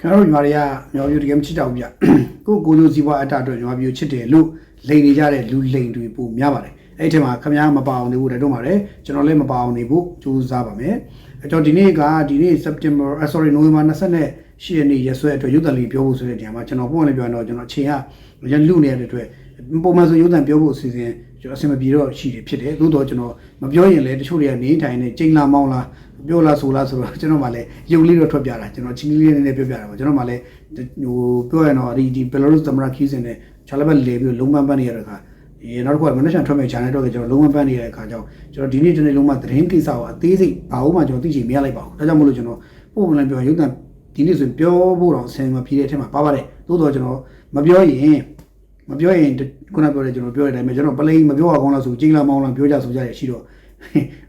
ကျွန်တော်တို့ညီမတွေကမြန်မာပြည်တကယ်မချစ်တော့ဘူးဗျကိုကိုလိုစီပွားအတ္တအတွက်မြန်မာပြည်ကိုချစ်တယ်လို့လိန်နေကြတဲ့လူလိန်တွေပိုများပါတယ်အဲ့ဒီထဲမှာခင်ဗျားမပါအောင်နေဖို့တတော့ပါတယ်ကျွန်တော်လည်းမပါအောင်နေဖို့ကြိုးစားပါမယ်အဲ့တော့ဒီနေ့ကဒီနေ့ September uh, sorry November 28ရက်နေ့ရက်စွဲအတွက်ရုပ်သံလေးပြောဖို့ဆိုတဲ့နေရာမှာကျွန်တော်ပုံနဲ့ပြောရင်တော့ကျွန်တော်အချိန်ကရလူနေတဲ့အတွက်ပုံမှန်ဆိုရုပ်သံပြောဖို့အစီအစဉ် ကျွန်တော်အဆင်မပြေတော့ရှိတယ်ဖြစ်တယ်သို့တော့ကျွန်တော်မပြောရင်လည်းတချို့တွေကနေထိုင်နေချိန်လာမောင်းလာပြောလားဆိုလားဆိုတော့ကျွန်တော်မှလည်းယုံလေးတော့ထွက်ပြတာကျွန်တော်ချင်းလေးလေးနဲ့ပြောပြတာပါကျွန်တော်မှလည်းဟိုပြောရင်တော့ဒီဒီ Belarus သမ္မတခီးစဉ်နဲ့ချာလဘက်လေပြီးလုံးပန်းပန်းနေရတဲ့အခါဒီနောက်တစ်ခုကမနက်ဖြန်ထွက်မဲ့ channel တော့ကျွန်တော်လုံးဝပန်းနေတဲ့အခါကျတော့ကျွန်တော်ဒီနေ့ဒီနေ့လုံးဝသတင်းကိစ္စကိုအသေးစိတ်ဘာလို့မှကျွန်တော်သိချင်မရလိုက်ပါဘူးဒါကြောင့်မလို့ကျွန်တော်ပို့မလန်ပြောရုပ်တံဒီနေ့ဆိုပြောဖို့တော့ဆင်မပြေတဲ့အထက်မှာပါပါတယ်သို့တော့ကျွန်တော်မပြောရင် မပြောရင်ခုနပြောတဲ့ကျွန်တော်ပြောတဲ့အတိုင်းပဲကျွန်တော်ပလိန်မပြောအောင်ကောင်းလားဆိုချင်းလာမောင်းလာပြောကြဆိုကြရရှိတော့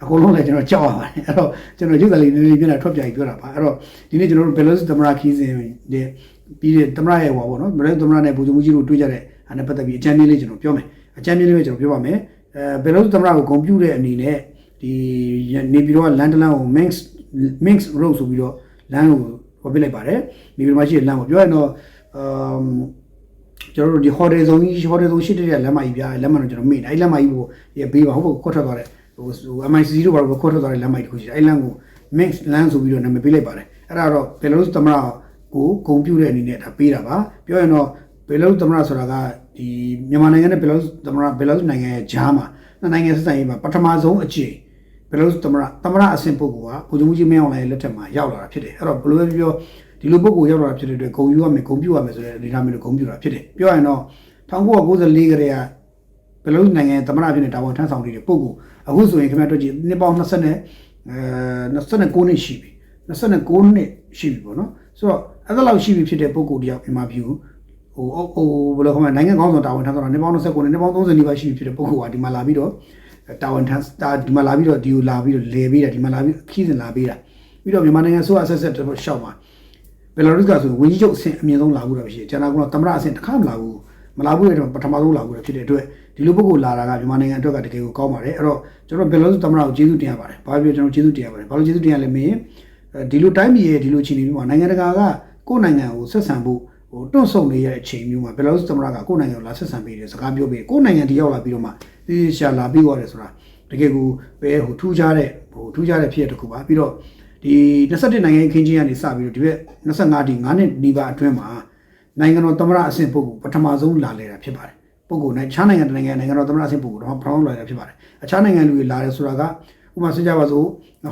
အကုန်လုံးလည်းကျွန်တော်ကြောက်ရပါတယ်အဲ့တော့ကျွန်တော်ရုပ်ကလေးနည်းနည်းပြတာထွက်ပြပြီးပြောတာပါအဲ့တော့ဒီနေ့ကျွန်တော်တို့ Belarus သမ္မတခီးစဉ်တဲ့ပြီးတဲ့သမ္မတရဲ့ဟောပေါ့နော် Belarus သမ္မတနဲ့ဗိုလ်ချုပ်မှုကြီးတို့တွေ့ကြတဲ့အဲ့နဲ့ပတ်သက်ပြီးအကြံဉာဏ်လေးကျွန်တော်ပြောမယ်အကြံဉာဏ်လေးပဲကျွန်တော်ပြောပါမယ်အဲ Belarus သမ္မတကိုဂုဏ်ပြုတဲ့အနေနဲ့ဒီနေပြည်တော်ကလန်ဒလန်ကို Minsk Minsk Road ဆိုပြီးတော့လမ်းကိုဟောပြလိုက်ပါတယ်နေပြည်တော်မှာရှိတဲ့လမ်းကိုပြောရရင်တော့အမ် ကျွန်တော်တို့ဒီ hotel ဇုံကြီး hotel ဇုံရှိတဲ့လမ်းမကြီးပြလမ်းမတော့ကျွန်တော်မေ့တယ်အဲ့လမ်းမကြီးကိုရပေးပါဟုတ်ပေါ့ခွတ်ထွက်သွားတဲ့ဟို MIC တို့ဘာလို့ခွတ်ထွက်သွားတဲ့လမ်းမကြီးတစ်ခုရှိတယ်အဲ့လမ်းကို Mix လမ်းဆိုပြီးတော့နာမည်ပေးလိုက်ပါတယ်အဲ့ဒါတော့ Belarus သမ္မတကိုဂုံပြုတဲ့အနေနဲ့ဒါပေးတာပါပြောရင်တော့ Belarus သမ္မတဆိုတာကဒီမြန်မာနိုင်ငံနဲ့ Belarus သမ္မတ Belarus နိုင်ငံရဲ့ဂျားမှာနှစ်နိုင်ငံဆက်ဆံရေးမှာပထမဆုံးအကြိမ် Belarus သမ္မတသမ္မတအဆင့်ပုဂ္ဂိုလ်ကဗိုလ်ချုပ်မှုကြီးမင်းအောင်လှိုင်လက်ထက်မှာရောက်လာတာဖြစ်တယ်အဲ့တော့ဘယ်လိုပဲပြော ဒီလိုပုဂ္ဂိုလ်ရောက်လာတာဖြစ်တဲ့အတွက်ဂုံယူရမယ်ဂုံပြုရမယ်ဆိုတဲ့အနေအထားမျိုးကိုဂုံပြုတာဖြစ်တယ်ပြောရရင်တော့1994ကတည်းကဘယ်လိုနိုင်ငံသမ္မတဖြစ်နေတာဝန်ထမ်းဆောင်နေတဲ့ပုဂ္ဂိုလ်အခုဆိုရင်ခင်ဗျားတို့ကြည့်နှစ်ပေါင်း20နဲ့အဲ29နှစ်ရှိပြီ29နှစ်ရှိပြီပေါ့နော်ဆိုတော့အဲ့ဒါလောက်ရှိပြီဖြစ်တဲ့ပုဂ္ဂိုလ်တယောက်မြန်မာပြည်ကိုဟိုဟိုဘယ်လိုခေါ်မလဲနိုင်ငံကောင်းဆောင်တာဝန်ထမ်းဆောင်တာနှစ်ပေါင်း29နှစ်နှစ်ပေါင်း30နီးပါးရှိပြီဖြစ်တဲ့ပုဂ္ဂိုလ်ကဒီမှာလာပြီးတော့တာဝန်ထမ်းတာဒီမှာလာပြီးတော့ဒီကိုလာပြီးတော့လဲပေးတာဒီမှာလာပြီးခီးစင်လာပေးတာပြီးတော့မြန်မာနိုင်ငံဆိုအဆက်ဆက်တော့ရှောက်မှာ ဘယ်လာရုစ်ကဆိုဝင်းကြီးချုပ်အဆင့်အမြင့်ဆုံးလာဘူးတော့ရှိတယ်ကျန်တာကတော့သမ္မတအဆင့်တစ်ခါမလာဘူးမလာဘူးတဲ့တော့ပထမဆုံးလာဘူးဖြစ်တဲ့အတွက်ဒီလိုပုဂ္ဂိုလ်လာတာကမြန်မာနိုင်ငံအတွက်ကတကယ်ကိုကောင်းပါတယ်အဲ့တော့ကျွန်တော်ဘယ်လိုသမ္မတကိုကျေးဇူးတင်ရပါတယ်ဘာဖြစ်ကျွန်တော်ကျေးဇူးတင်ရပါတယ်ဘာလို့ကျေးဇူးတင်ရလဲမင်းဒီလိုတိုင်းပြည်ရဲ့ဒီလိုအခြေအနေမျိုးမှာနိုင်ငံတကာကကိုယ့်နိုင်ငံကိုဆက်ဆံဖို့ဟိုတွန့်ဆုံနေရတဲ့အချိန်မျိုးမှာဘယ်လိုသမ္မတကကိုယ့်နိုင်ငံကိုလာဆက်ဆံပေးတယ်စကားပြောပေးကိုယ့်နိုင်ငံတရောက်လာပြီးတော့မှဒီရှာလာပြီးသွားတယ်ဆိုတာတကယ်ကိုပဲဟိုထူးခြားတဲ့ဟိုထူးခြားတဲ့ဖြစ်ရတစ်ခုပါပြီးတော့ ဒီ21နိုင်ငံခင်းချင်းကနေစပြီးတော့ဒီဘက်25ဒီ9နှစ်နီးပါးအတွင်းမှာနိုင်ငံတော်သမ္မတအဆင့်ပုဂ္ဂိုလ်ပထမဆုံးလာလဲတာဖြစ်ပါတယ်ပုဂ္ဂိုလ်နဲ့ခြားနိုင်ငံတနိုင်ငံနိုင်ငံတော်သမ္မတအဆင့်ပုဂ္ဂိုလ်တော့ပထမဆုံးလာတာဖြစ်ပါတယ်အခြားနိုင်ငံလူတွေလာတယ်ဆိုတာကဥပမာဆိုကြပါစို့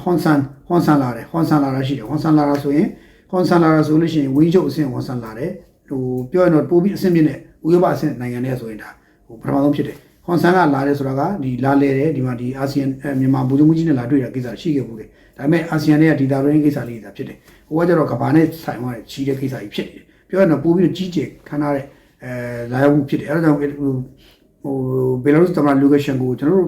ဟွန်ဆန်ဟွန်ဆန်လာတယ်ဟွန်ဆန်လာတာရှိတယ်ဟွန်ဆန်လာတာဆိုရင်ဟွန်ဆန်လာတာဆိုလို့ရှိရင်ဝင်းချုပ်အဆင့်ဟွန်ဆန်လာတယ်ဟိုပြောရင်တော့ပိုပြီးအဆင့်ပြည့်တဲ့ဥရောပအဆင့်နိုင်ငံတွေဆိုရင်ဒါဟိုပထမဆုံးဖြစ်တယ်ဟွန်ဆန်ကလာတယ်ဆိုတာကဒီလာလဲတယ်ဒီမှာဒီအာဆီယံမြန်မာဗိုလ်ချုပ်မှုကြီးနဲ့လာတွေ့တာကိစ္စရှိခဲ့ဘူးလေ ဒါပေမဲ့အာဆီယံနဲ့ကဒေတာရင်းကိစ္စလေးတွေဖြစ်တယ်ဟိုကကျတော့ကဘာနဲ့ဆိုင်သွားတဲ့ကြီးတဲ့ကိစ္စကြီးဖြစ်တယ်ပြောရရင်ပို့ပြီးကြီးကျယ်ခမ်းနားတဲ့အဲလာရောက်မှုဖြစ်တယ်အဲဒါကြောင့်ဟိုဘယ်လိုသမ္မတလူကရှင်ကိုကျွန်တော်တို့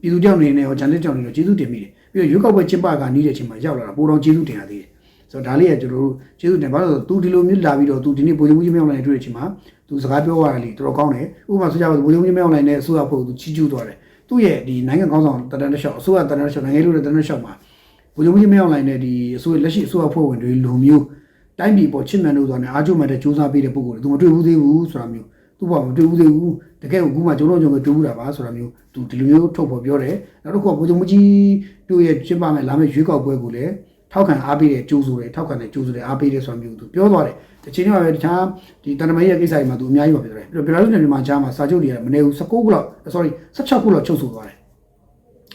ပြည်သူကြောင့်နေနဲ့ဟောဂျန်နစ်ကြောင့်နေတော့ကျေးဇူးတင်မိတယ်ပြီးတော့ရွေးကောက်ပွဲကျင်းပကနီးတဲ့အချိန်မှာရောက်လာတာပိုတော်ကျေးဇူးတင်ရသေးတယ်ဆိုတော့ဒါလေးကကျွန်တော်တို့ကျေးဇူးတင်ပါလို့သူဒီလိုမျိုးလာပြီးတော့သူဒီနေ့ဗိုလ်ချုပ်ကြီးမြောက်လိုင်းနဲ့တွေ့တဲ့အချိန်မှာသူစကားပြောရတာလေတော်တော်ကောင်းတယ်ဥပမာဆိုကြပါစို့ဗိုလ်ချုပ်ကြီးမြောက်လိုင်းနဲ့အစိုးရဖို့သူချီးကျူးသွားတယ်သူ့ရဲ့ဒီနိုင်ငံကောင်းဆောင်တန်တန်းတစ်လျှောက်အစိုးရတန်တန်းတစ်လျှောက်နိုင်ငံလူတန်တန်းတစ်လျှောက်မှာ ဘုံမှုကြီးမြောက်လာတဲ့ဒီအစိုးရလက်ရှိအစိုးရဖွဲ့ဝင်တွေလူမျိုးတိုင်းပြည်ပေါ်ချစ်မှန်လို့ဆိုတာနဲ့အားကျမှတ်တဲ့စူးစမ်းပေးတဲ့ပုံကိုယ်တွေသူမတွေ့ဘူးသေးဘူးဆိုတာမျိုးသူ့ဘောမတွေ့ဘူးသေးဘူးတကယ်ကိုအခုမှကျွန်တော်ကျွန်တော်တွေ့ဘူးတာပါဆိုတာမျိုးသူဒီလိုမျိုးထုတ်ဖော်ပြောတယ်နောက်တစ်ခုကဘုံမှုကြီးတို့ရဲ့ကျင်းပမယ်လာမယ့်ရွေးကောက်ပွဲကိုလည်းထောက်ခံအားပေးတဲ့ကြိုးဆိုတယ်ထောက်ခံတဲ့ကြိုးဆိုတယ်အားပေးတယ်ဆိုတာမျိုးသူပြောသွားတယ်တချိန်မှာပဲတခြားဒီတန်တမရဲ့ကိစ္စတွေမှာသူအများကြီးပါပြောတယ်ပြီးတော့ဘယ်လိုလဲမြန်မာကြားမှာစာချုပ်တွေကမနေဘူး19ခုလောက် sorry 16ခုလောက်ချုပ်ဆိုသွားတယ်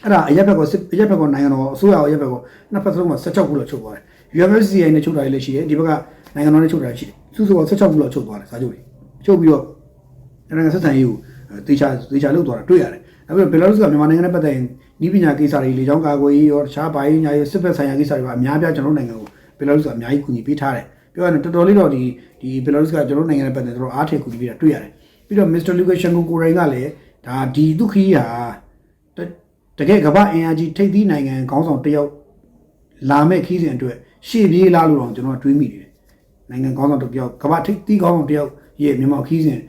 အဲ့ဒါအရက်ဘက်ကအရက်ဘက်ကနိုင်ငံတော်အစိုးရအရက်ဘက်ကနှစ်ဖက်စလုံးမှာ16ခုလောက်ချုပ်သွားတယ် UMFCI နဲ့ချုပ်တာလည်းရှိတယ်ဒီဘက်ကနိုင်ငံတော်နဲ့ချုပ်တာရှိတယ်စုစုပေါင်း16ခုလောက်ချုပ်သွားတယ်စာချုပ်တွေချုပ်ပြီးတော့နိုင်ငံဆက်ဆံရေးကိုတေချာတေချာလုပ်သွားတာတွေ့ရတယ်နောက်ပြီးတော့ဘယ်လာရုစ်ကမြန်မာနိုင်ငံနဲ့ပတ်သက်ရင်ဤပညာကိစ္စတွေလေကြောင်းကာကွယ်ရေးရောတခြားဘာရေးညာရေးစစ်ဘက်ဆိုင်ရာကိစ္စတွေပါအများပြားကျွန်တော်နိုင်ငံကိုဘယ်လာရုစ်ကအများကြီးကူညီပေးထားတယ်ပြောရရင်တော်တော်လေးတော့ဒီဒီဘယ်လာရုစ်ကကျွန်တော်နိုင်ငံနဲ့ပတ်သက်တော့အားထည့်ကူညီပေးတာတွေ့ရတယ်ပြီးတော့ Mr. Lukashenko ကိုရိုင်းကလည်းဒါဒီဒုက္ခီးဟာ တကယ်ကမ္ဘာအင်အားကြီးထိပ်သီးနိုင်ငံခေါင်းဆောင်တယောက်လာမဲ့ခီးစဉ်အတွက်ရှေ့ပြေးလာလို့တော့ကျွန်တော်တွေးမိတယ်နိုင်ငံခေါင်းဆောင်တယောက်ကမ္ဘာထိပ်သီးခေါင်းဆောင်တယောက်ရဲ့မြန်မာခီးစဉ်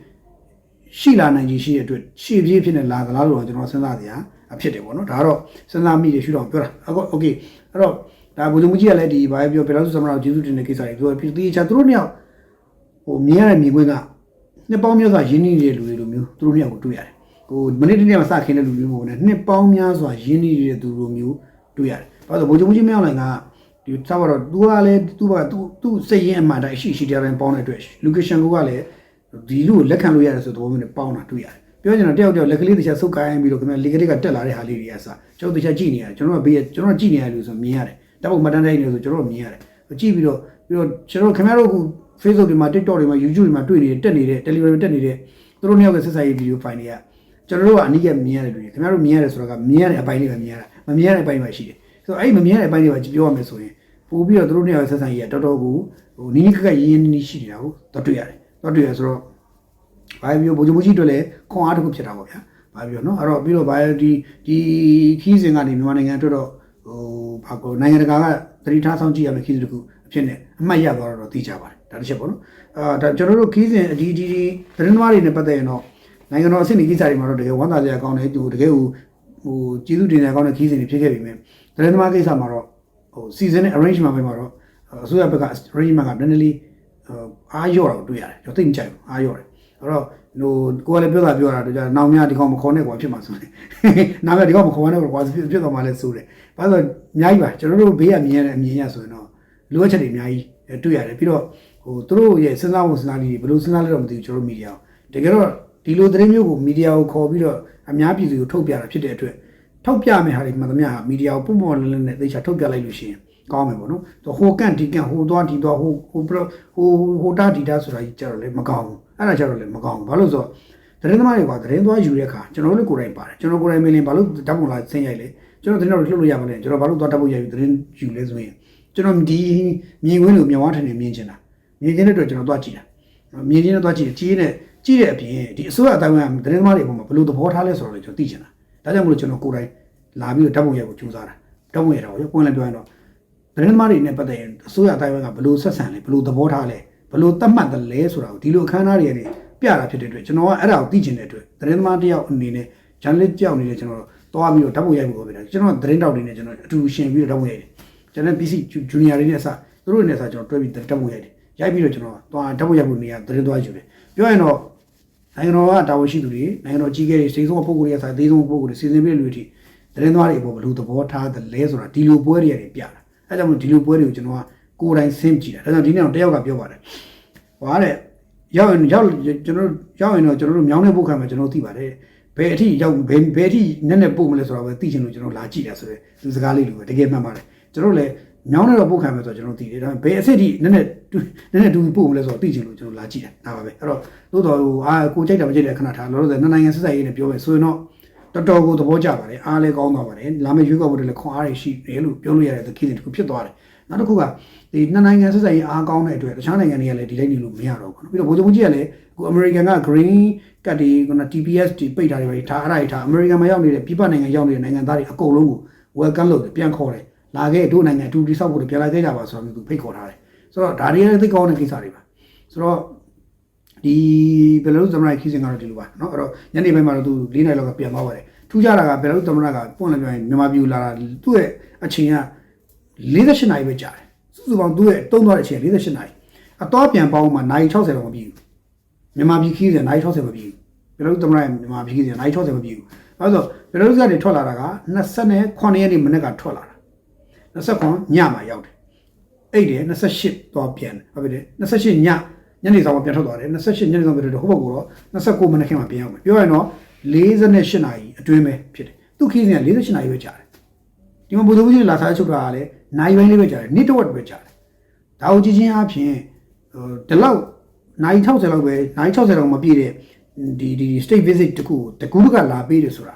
ရှိလာနိုင်ခြင်းရှိတဲ့အတွက်ရှေ့ပြေးဖြစ်နေလာသလားလို့တော့ကျွန်တော်စဉ်းစားကြရအဖြစ်တယ်ပေါ့နော်ဒါကတော့စဉ်းစားမိတယ်ရှုတော့ပြောတာအခု okay အဲ့တော့ဒါဘုဇုံကြီးကလည်းဒီဘာပြောဘယ်လောက်ဆိုသမတော်ကျေးဇူးတင်တဲ့ကိစ္စတွေသူကပြည်သူချာသူတို့နှစ်ယောက်ဟိုမြင်ရတဲ့မြင်ကွင်းကနှစ်ပေါင်းမျိုးစွာရင်းနှီးနေတဲ့လူတွေလိုမျိုးသူတို့နှစ်ယောက်ကိုတွေ့ရတယ် ဟိုမနေ့တနေ့မှစခင်းတဲ့လူမျိုးမဟုတ်နဲ့နှစ်ပေါင်းများစွာရင်းနှီးနေတဲ့သူလိုမျိုးတွေ့ရတယ်ဘာလို့ဘုံမှုကြီးမရောက်နိုင်ကဒီသာတော့သူကလည်းသူကသူသူစိတ်ရင်းအမှန်တိုင်းရှိရှိတရားတိုင်းပေါင်းတဲ့အတွက်လူကေရှင်ကလည်းဒီလူကိုလက်ခံလို့ရတယ်ဆိုတဲ့သဘောမျိုးနဲ့ပေါင်းတာတွေ့ရတယ်ပြောချင်တာတယောက်တယောက်လက်ကလေးတစ်ချက်ဆုပ်ကိုင်းပြီးတော့ခင်ဗျလေကလေးကတက်လာတဲ့ဟာလေးတွေကစကျွန်တော်တစ်ချက်ကြည့်နေရတယ်ကျွန်တော်ကဘေးကျွန်တော်ကြည့်နေရလို့ဆိုမြင်ရတယ်တပ်ပုံမတန်းတိုင်းနေလို့ဆိုကျွန်တော်မြင်ရတယ်ကြည့်ပြီးတော့ပြီးတော့ကျွန်တော်ခင်ဗျားတို့က Facebook တွေမှာ TikTok တွေမှာ YouTube တွေမှာတွေ့နေတဲ့တက်နေတဲ့ Telegram တက်နေတဲ့သူတို့နှစ်ယောက်ကဆက်ဆံရေးဗီဒီယိုဖိုင်တွေက ကျွန်တော်တို့ကအနည်းငယ်မြင်ရတယ်တွေ့ခင်ဗျားတို့မြင်ရတယ်ဆိုတော့ကမြင်ရတဲ့အပိုင်းလေးပဲမြင်ရတာမမြင်ရတဲ့အပိုင်းပဲရှိတယ်ဆိုတော့အဲ့ဒီမမြင်ရတဲ့အပိုင်းလေးပဲပြောရမယ်ဆိုရင်ပို့ပြီးတော့သူတို့နှစ်ယောက်ဆက်ဆံရေးကတော်တော်ကိုဟိုနီးနီးကက်ကက်ရင်းရင်းနီးရှိနေတာကိုတော့တွေ့ရတယ်တော့တွေ့ရဆိုတော့ဘာပြောဘုံကြီးတို့လည်းခွန်အားတစ်ခုဖြစ်တာပေါ့ဗျာဘာပြောနော်အဲ့တော့ပြီးတော့ဘာဒီဒီခီးစဉ်ကနေမြန်မာနိုင်ငံအတွက်တော့ဟိုဘာကိုနိုင်ငံတကာကသတိထားဆောင်ကြည့်ရမယ့်ခီးစဉ်တစ်ခုအဖြစ်နဲ့အမှတ်ရသွားတော့သိကြပါတယ်ဒါတစ်ချက်ပေါ့နော်အာဒါကျွန်တော်တို့ခီးစဉ်အဒီဒီဒီသတင်းသမားတွေနဲ့ပတ်သက်ရင်တော့ နိုင်ငံတော်အဆင့်ဒီကိစ္စတွေမှာတော့တကယ်ဝမ်းသာစရာကောင်းတယ်သူတကယ်ဟိုဟိုကျေးဇူးတင်စရာကောင်းတဲ့ခီးစဉ်တွေဖြစ်ခဲ့ပြီမြဲသတင်းသမားကိစ္စမှာတော့ဟို season နဲ့ arrangement ပဲမှာတော့အစိုးရဘက်က arrangement ကနည်းနည်းလေးအားရော့တာကိုတွေ့ရတယ်ကျွန်တော်သိမကြိုက်ဘူးအားရော့တယ်အဲ့တော့ဟိုကိုကလည်းပြောတာပြောတာတော့ကြာနောင်များဒီကောင်မခေါ်နဲ့ကွာဖြစ်မှာဆိုတယ်။နောင်များဒီကောင်မခေါ်နဲ့ကွာဖြစ်ဖြစ်သွားမှလည်းစိုးတယ်။ဘာလို့အများကြီးပါကျွန်တော်တို့ဘေးကမြင်ရတဲ့အမြင်ရဆိုရင်တော့လိုအပ်ချက်တွေအများကြီးတွေ့ရတယ်ပြီးတော့ဟိုသူတို့ရဲ့စဉ်းစားမှုစဉ်းစားနည်းတွေဘယ်လိုစဉ်းစားလဲတော့မသိဘူးကျွန်တော်တို့မီဒီယာကိုတကယ်တော့ ဒီလိုသတင်းမျိုးကိုမီဒီယာကိုခေါ်ပြီးတော့အများပြည်သူကိုထုတ်ပြတာဖြစ်တဲ့အတွက်ထုတ်ပြမယ့်ဟာတွေမှန်သမျှဟာမီဒီယာကိုပုံပေါ်လင်းလင်းနဲ့သေချာထုတ်ပြလိုက်လို့ရှိရင်ကောင်းမယ်ပေါ့နော်။ဟိုကန့်ဒီကန့်ဟိုသွားဒီသွားဟိုဟိုဟိုဟိုတာဒီတာဆိုတာကြီးကြတော့လေမကောင်းဘူး။အဲ့ဒါကြတော့လေမကောင်းဘူး။ဘာလို့ဆိုတော့သတင်းသမားတွေကသတင်းသွားယူတဲ့အခါကျွန်တော်တို့ကိုယ်တိုင်ပါတယ်ကျွန်တော်ကိုယ်တိုင်မင်းလင်းဘာလို့ဓာတ်ပုံလာဆင်းရိုက်လဲကျွန်တော်သတင်းတော်လှုပ်လို့ရမလဲကျွန်တော်ဘာလို့သွားဓာတ်ပုံရိုက်ပြီးသတင်းယူလဲဆိုရင်ကျွန်တော်ဒီမြင်ကွင်းလိုမြောင်ဝါထန်နေမြင်ချင်တာမြင်ချင်တဲ့အတွက်ကျွန်တော်သွားကြည့်တာမြင်ချင်တဲ့သွားကြည့်ကြည့်နေ ကြည့်တဲ့အပြင်ဒီအစိုးရအတိုင်းကသတင်းသမားတွေပုံမှာဘယ်လိုသဘောထားလဲဆိုတော့လေကျွန်တော်သိချင်တာဒါကြောင့်မလို့ကျွန်တော်ကိုယ်တိုင်လာပြီးတော့ဓာတ်ပုံရိုက်ကိုကြိုးစားတာဓာတ်ပုံရိုက်တာကိုပွင့်လည်းပြောရင်တော့သတင်းသမားတွေနဲ့ပတ်သက်ရင်အစိုးရအတိုင်းကဘယ်လိုဆက်ဆံလဲဘယ်လိုသဘောထားလဲဘယ်လိုသတ်မှတ်တယ်လဲဆိုတာကိုဒီလိုအခမ်းအနားတွေကနေပြတာဖြစ်တဲ့အတွက်ကျွန်တော်ကအဲ့ဒါကိုသိချင်တဲ့အတွက်သတင်းသမားတယောက်အနေနဲ့ journalist တယောက်အနေနဲ့ကျွန်တော်တော့ပြီးတော့ဓာတ်ပုံရိုက်ဖို့ပဲကျွန်တော်သတင်းတောက်တွေနဲ့ကျွန်တော်အတူရှင်ပြီးတော့ဓာတ်ပုံရိုက်တယ်ကျွန်တော် PC junior တွေနဲ့အစသူတို့နဲ့အစကျွန်တော်တွဲပြီးဓာတ်ပုံရိုက်တယ်ရိုက်ပြီးတော့ကျွန်တော်တော့ဓာတ်ပုံရိုက်ဖို့နေရာသတင်းသွားယူတယ်ပြောရင်တော့ နိုင်ငံတော်ကတာဝန်ရှိသူတွေနိုင်ငံတော်ကြီးခဲ့တဲ့စိတ်ဆုံးပုဂ္ဂိုလ်တွေအစားသေးဆုံးပုဂ္ဂိုလ်တွေစီစဉ်ပေးလူတွေသတင်းသွားတွေအပေါ်ဘယ်လိုသဘောထားတယ်လဲဆိုတာဒီလိုပွဲတွေရတယ်ပြတာအဲကြောင့်မို့ဒီလိုပွဲတွေကိုကျွန်တော်ကကိုယ်တိုင်ဆင်းကြည့်တာဒါကြောင့်ဒီနေ့တော့တယောက်ကပြောပါတယ်ဟွာတဲ့ရောက်ရင်ရောက်ကျွန်တော်ရောက်ရင်တော့ကျွန်တော်တို့မြောင်းတဲ့ပုတ်ခံမှာကျွန်တော်သိပါတယ်ဘယ်အထိရောက်ဘယ်ဘယ်အထိနက်နက်ပို့မလဲဆိုတော့ပဲသိချင်လို့ကျွန်တော်လာကြည့်တာဆိုတော့သူစကားလေးလိုပဲတကယ်မှန်ပါတယ်ကျွန်တော်လည်း မြောင်းတဲ့တော့ပုတ်ခံမယ်ဆိုတော့ကျွန်တော်သိတယ်ဒါပေမဲ့ဘယ်အစ်စ်ထိနက်နက်နက်နက်တူပို့မလဲဆိုတော့သိချင်လို့ကျွန်တော်လာကြည့်တာဒါပါပဲအဲ့တော့သို့တော်ဟိုအာကိုကြိုက်တာမကြိုက်တဲ့ခဏထားလောလောဆယ်နှစ်နိုင်ငံဆက်ဆက်ရေးနဲ့ပြောမယ်ဆိုရင်တော့တော်တော်ကိုသဘောကျပါတယ်အားလည်းကောင်းသွားပါတယ်လာမယ့်ရွေးကောက်ပွဲတွေလည်းခွန်အားတွေရှိတယ်လို့ပြောလို့ရတဲ့သကိစ္စတစ်ခုဖြစ်သွားတယ်နောက်တစ်ခုကဒီနှစ်နိုင်ငံဆက်ဆက်ရေးအားကောင်းတဲ့အတွက်တခြားနိုင်ငံတွေကလည်းဒီလိုက်နေလို့မရတော့ဘူးပြီးတော့ဗိုလ်ချုပ်ကြီးကလည်းအခုအမေရိကန်က green ကတ်ဒီကန TPS တွေပိတ်တာတွေပဲထားအဲ့ဒါတွေထားအမေရိကန်မှာရောက်နေတဲ့ပြည်ပနိုင်ငံရောက်နေတဲ့နိုင်ငံသားတွေအကုန်လုံးကို welcome လုပ်တယ်ပြန်ခေါ်တယ် လာခဲ့တို့နိုင်ငံအတူတိဆောက်ဖို့ပြန်လာခဲ့ကြပါဆိုတော့သူဖိတ်ခေါ်ထားတယ်ဆိုတော့ဒါတွေလည်းသိကောင်းတဲ့ကိစ္စတွေပါဆိုတော့ဒီဘယ်လိုသမ္မတခီးစဉ်ကတော့ဒီလိုပါเนาะအဲ့တော့ညနေပိုင်းမှာတော့သူ၄နိုင်လောက်ကပြန်သွားပါတယ်ထူးခြားတာကဘယ်လိုသမ္မတကပွင့်လည်းပြောရင်မြန်မာပြည်လာတာသူ့ရဲ့အချိန်က48နာရီပဲကြာတယ်စုစုပေါင်းသူ့ရဲ့တုံးသွားတဲ့အချိန်48နာရီအတော့ပြန်ပေါင်းမှနိုင်60လောက်မပြည့်ဘူးမြန်မာပြည်ခီးစဉ်နိုင်60မပြည့်ဘူးဘယ်လိုသမ္မတမြန်မာပြည်ခီးစဉ်နိုင်60မပြည့်ဘူးအဲဆိုဘယ်လိုကနေထွက်လာတာက29ရက်နေ့မနေ့ကထွက်လာတာ 29ညမှာရောက်တယ်အဲ့တယ်28တော့ပြန်ဟုတ်ပြီလေ28ညညနေဆောင်ပြန်ထွက်သွားတယ်28ညနေဆောင်ပြန်ထွက်တော့ဟိုဘက်ကတော့29မိနစ်ခန့်မှပြန်ရောက်မယ်ပြောရရင်တော့48နာရီအတွင်းပဲဖြစ်တယ်သူခီးစဉ်က48နာရီပဲကြာတယ်ဒီမှာဘုဒ္ဓဘုရားလာစားချုပ်တာကလည်းနိုင်ပိုင်းလေးပဲကြာတယ်နေ့တစ်ဝက်ပဲကြာတယ်ဒါကိုကြည့်ချင်းအပြင်ဟိုဒီလောက်နိုင်60လောက်ပဲနိုင်60လောက်မပြည့်တဲ့ဒီဒီ state visit တခုတကူးကလာပေးတယ်ဆိုတာ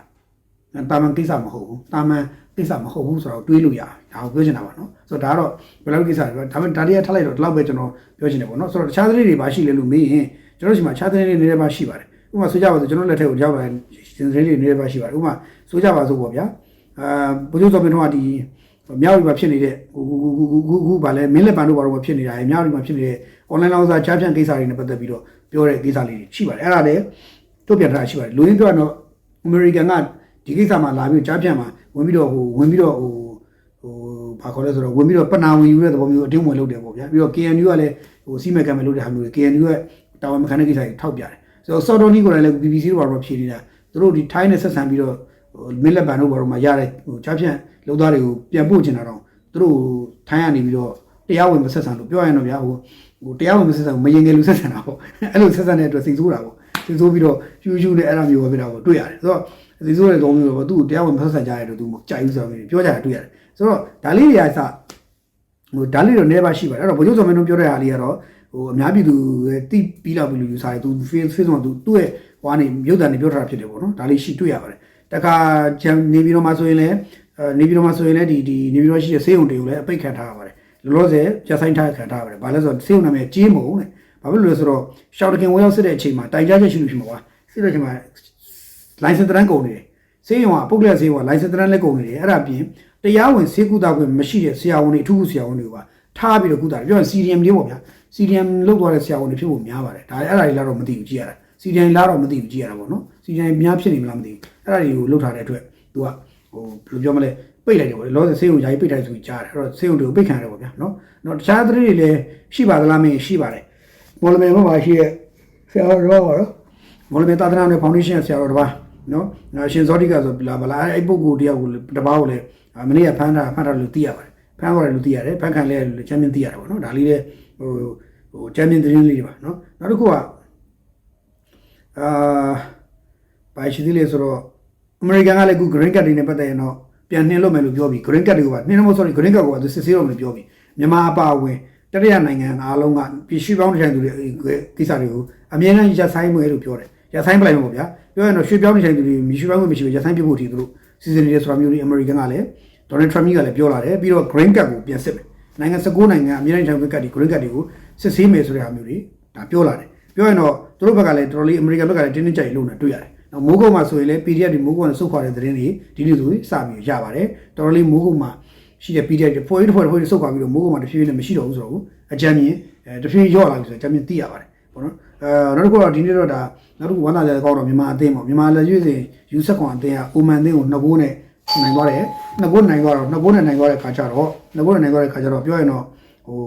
တာမန်ကိစ္စမဟုတ်ဘူးတာမန် ကိစ္စမဟုတ်ဘူးဆိုတော့တွေးလို့ရတယ်ဒါကိုပြောချင်တာပါနော်ဆိုတော့ဒါကတော့ဘယ်လောက်ကိစ္စလဲဒါပေမဲ့ဒါတွေကထပ်လိုက်တော့ဒီလောက်ပဲကျွန်တော်ပြောချင်တယ်ပေါ့နော်ဆိုတော့တခြားသတင်းတွေပါရှိလေလို့မေးရင်ကျွန်တော်ဒီမှာခြားသတင်းတွေနည်းနည်းပါရှိပါတယ်ဥပမာဆိုကြပါစို့ကျွန်တော်လက်ထက်ကိုရောက်လာတဲ့သတင်းတွေနည်းနည်းပါရှိပါတယ်ဥပမာဆိုကြပါစို့ပေါ့ဗျာအာဘုရားတော်ပင်တော့ဒီမြောက်ရီမှာဖြစ်နေတဲ့ဟိုဟိုဟိုဟိုဟိုဟိုဗာလဲမင်းလက်ပံတို့ဘာလို့ဖြစ်နေတာလဲမြောက်ရီမှာဖြစ်နေတဲ့ online လောင်းစားချားဖြန့်ကိစ္စတွေနဲ့ပတ်သက်ပြီးတော့ပြောတဲ့ကိစ္စလေးတွေရှိပါတယ်အဲ့ဒါလည်းထုတ်ပြန်ထားရှိပါတယ်လူရင်းပြောတော့ American ကဒီကိစ္စမှာလာပြီးချားဖြန့်မှာ ဝင်ပြီးတော့ဟိုဝင်ပြီးတော့ဟိုဟိုဘာခေါ်လဲဆိုတော့ဝင်ပြီးတော့ပနာဝင်ယူတဲ့သဘောမျိုးအတင်းဝင်လုပ်တယ်ပေါ့ဗျာပြီးတော့ KNU ကလည်းဟိုစီမံကံမဲ့လုပ်တဲ့ဟာမျိုးတွေ KNU ရဲ့တာဝန်မခံတဲ့ကိစ္စတွေထောက်ပြတယ်ဆိုတော့ Soto ni ကိုလည်း BBC တို့ဘာလို့ဖြေနေတာသူတို့ဒီ Thai နဲ့ဆက်ဆံပြီးတော့ဟိုမင်းလက်ပံတို့ဘာလို့မှရတဲ့ဟိုချားဖြန့်လုပ်သားတွေကိုပြန်ပို့ချင်တာတော့သူတို့ Thai ကနေပြီးတော့တရားဝင်မဆက်ဆံလို့ပြောရရင်တော့ဗျာဟိုဟိုတရားဝင်မဆက်ဆံဘူးမရင်ငယ်လူဆက်ဆံတာပေါ့အဲ့လိုဆက်ဆံတဲ့အတွက်စိတ်ဆိုးတာပေါ့စိတ်ဆိုးပြီးတော့ယူယူနဲ့အဲ့လိုမျိုးပဲဖြစ်တာပေါ့တွေ့ရတယ်ဆိုတော့ စိတ်ဆိုးတဲ့သဘောမျိုးပေါ့သူ့ကိုတရားဝင်မဆက်ဆံကြရတဲ့သူကြိုက်ဘူးဆိုတော့ပြောကြတာတွေ့ရတယ်ဆိုတော့ဒါလေးတွေကစဟိုဒါလေးတော့နေပါရှိပါတယ်အဲ့တော့ဘိုးချုပ်စော်မင်းတို့ပြောတဲ့ဟာလေးကတော့ဟိုအများပြည်သူရဲ့တိပြီးလောက်ပြီးလူယူစားတယ်သူ face face မှာသူသူ့ရဲ့ဟွာနေမြုပ်တန်နေပြောထားတာဖြစ်တယ်ပေါ့နော်ဒါလေးရှိတွေ့ရပါတယ်တခါဂျန်နေပြည်တော်မှာဆိုရင်လည်းအဲနေပြည်တော်မှာဆိုရင်လည်းဒီဒီနေပြည်တော်ရှိတဲ့ဆေးရုံတွေကိုလည်းအပိတ်ခံထားရပါတယ်လောလောဆယ်ပြဆိုင်ထားခံထားရပါတယ်ဘာလဲဆိုတော့ဆေးရုံနာမည်ကြေးမုံတဲ့ဘာဖြစ်လို့လဲဆိုတော့ရှောက်တခင်ဝင်ရောက်စစ်တဲ့အချိန်မှာတိုင်ကြားချက်ရှိလို့ရှိမှာပါစစ်တဲ့အချိန်မှာ license တရန်ကုန်နေတယ်ဆေးရုံကပုတ်ကလက်ဆေးရုံက license တရန်လည်းကုန်နေတယ်အဲ့ဒါပြင်တရားဝင်ဆေးကုသခွင့်မရှိတဲ့ဆရာဝန်တွေအထူးဆရာဝန်တွေပါထားပြီးတော့ကုသတယ်ပြောရင် CDM လေးပေါ့ဗျာ CDM လောက်သွားတဲ့ဆရာဝန်တွေဖြစ်ဖို့များပါတယ်ဒါအဲ့ဒါတွေလာတော့မသိဘူးကြည့်ရတာ CDM လာတော့မသိဘူးကြည့်ရတာပေါ့နော် CDM များဖြစ်နေမလားမသိဘူးအဲ့ဒါတွေကိုလောက်ထားတဲ့အတွက်သူကဟိုဘယ်လိုပြောမလဲပိတ်လိုက်တယ်ပေါ့လေလောဆယ်ဆေးရုံယာယီပိတ်လိုက်ဆိုပြီးကြားတယ်အဲ့တော့ဆေးရုံတွေကိုပိတ်ခံရတယ်ပေါ့ဗျာနော်နော်တခြားသတင်းတွေလည်းရှိပါသလားမင်းရှိပါတယ်မော်လမြိုင်မှာရှိတဲ့ဆရာတော်တော့ပါတော့မော်လမြိုင်သာသနာ့နဲ့ဖောင်ဒေးရှင်းဆရာတော်တစ်ပါး နော်အရှင်ဇောတိကဆိုလာဗလားအဲ့ပုဂ္ဂိုလ်တယောက်ကိုတစ်ပါးကိုလည်းမနေ့ကဖမ်းတာဖမ်းတာလို့သိရပါတယ်ဖမ်းသွားတယ်လို့သိရတယ်ဖမ်းခံလဲချမ်းမြင်သိရတာပေါ့နော်ဒါလေးလည်းဟိုဟိုချမ်းမြင်သတင်းလေးတွေပါနော်နောက်တစ်ခုကအာဘာရှိသေးလဲဆိုတော့အမေရိကန်ကလည်းအခု green card တွေနဲ့ပတ်သက်ရင်တော့ပြန်နှင်းလို့မယ်လို့ပြောပြီး green card တွေကနှင်းလို့မဆိုရင် green card ကိုသူစစ်ဆေးတော့မယ်ပြောပြီးမြန်မာအပါအဝင်တတိယနိုင်ငံအားလုံးကပြည်ရှိပေါင်းတဲ့သူတွေကိစ္စတွေကိုအမြဲတမ်းရပ်ဆိုင်မယ်လို့ပြောတယ်ရပ်ဆိုင်ပလိုက်မှာပေါ့ဗျာ ပြောရင်တော့ရွှေပြောင်းနေတဲ့သူတွေမြရှိပေါင်းမရှိဘူးရပ်ဆိုင်ပြဖို့အထိသူတို့စီစဉ်နေတဲ့ဆိုတာမျိုးတွေအမေရိကန်ကလည်း Donald Trump ကလည်းပြောလာတယ်ပြီးတော့ green card ကိုပြန်စစ်မယ်နိုင်ငံ19နိုင်ငံအမြဲတမ်းထိုင် green card တွေ green card တွေကိုစစ်ဆေးမယ်ဆိုတဲ့ဟာမျိုးတွေဒါပြောလာတယ်ပြောရင်တော့သူတို့ဘက်ကလည်းတော်တော်လေးအမေရိကန်ဘက်ကလည်းတင်းတင်းကြပ်ကြပ်လုပ်နေတွေ့ရတယ်။နောက်မိုးကုတ်မှာဆိုရင်လည်း PDF တွေမိုးကုတ်နဲ့စုခွာတဲ့သတင်းတွေဒီနေ့ဆိုရင်စပြီးရပါတယ်။တော်တော်လေးမိုးကုတ်မှာရှိတဲ့ PDF တွေဖွဲ့တစ်ဖွဲ့တစ်ဖွဲ့စုခွာပြီးတော့မိုးကုတ်မှာတဖြည်းဖြည်းနဲ့မရှိတော့ဘူးဆိုတော့အကြမ်းမြင်အဲတဖြည်းဖြည်းရော့လာပြီဆိုတော့အကြမ်းမြင်သိရပါတယ်ပေါ့နော်။အဲနောက်တစ်ခုတော့ဒီနေ့တော့ဒါ နောက်တစ်ခုဝမ်းသာကြတဲ့ကောင်းတော့မြန်မာအသင်းပေါ့မြန်မာလက်ရွေးစင်ယူဆက်ကွန်အသင်းကအိုမန်အသင်းကိုနှစ်ဘိုးနဲ့နိုင်သွားတယ်။နှစ်ဘိုးနိုင်သွားတော့နှစ်ဘိုးနဲ့နိုင်သွားတဲ့ခါကျတော့နှစ်ဘိုးနဲ့နိုင်သွားတဲ့ခါကျတော့ပြောရင်တော့ဟို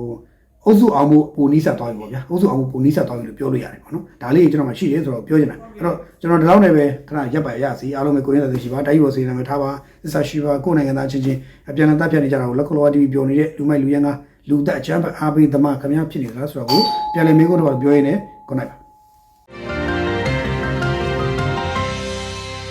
အုပ်စုအောင်မှုပုံနီးဆက်သွားပြီပေါ့ဗျာအုပ်စုအောင်မှုပုံနီးဆက်သွားပြီလို့ပြောလို့ရတယ်ပေါ့နော်ဒါလေးကျွန်တော်မှရှိတယ်ဆိုတော့ပြောချင်တာအဲ့တော့ကျွန်တော်ဒီလောက်နဲ့ပဲခဏရပ်ပါရစီအားလုံးပဲကိုရင်းသက်ရှိပါတိုင်းပေါ်စီနာမည်ထားပါသစ္စာရှိပါကိုယ်နိုင်ငံသားချင်းချင်းအပြန်အလှန်တပ်ဖြတ်နေကြတာကိုလက်ခလော TV ပြောနေတဲ့လူမိုက်လူရန်ကလူသက်အချမ်းအားပေးသမားခမရဖြစ်နေသလားဆိုတော့ကိုပြန်လည်မေးခွန်းတော့ပြောရင်းနဲ့ good night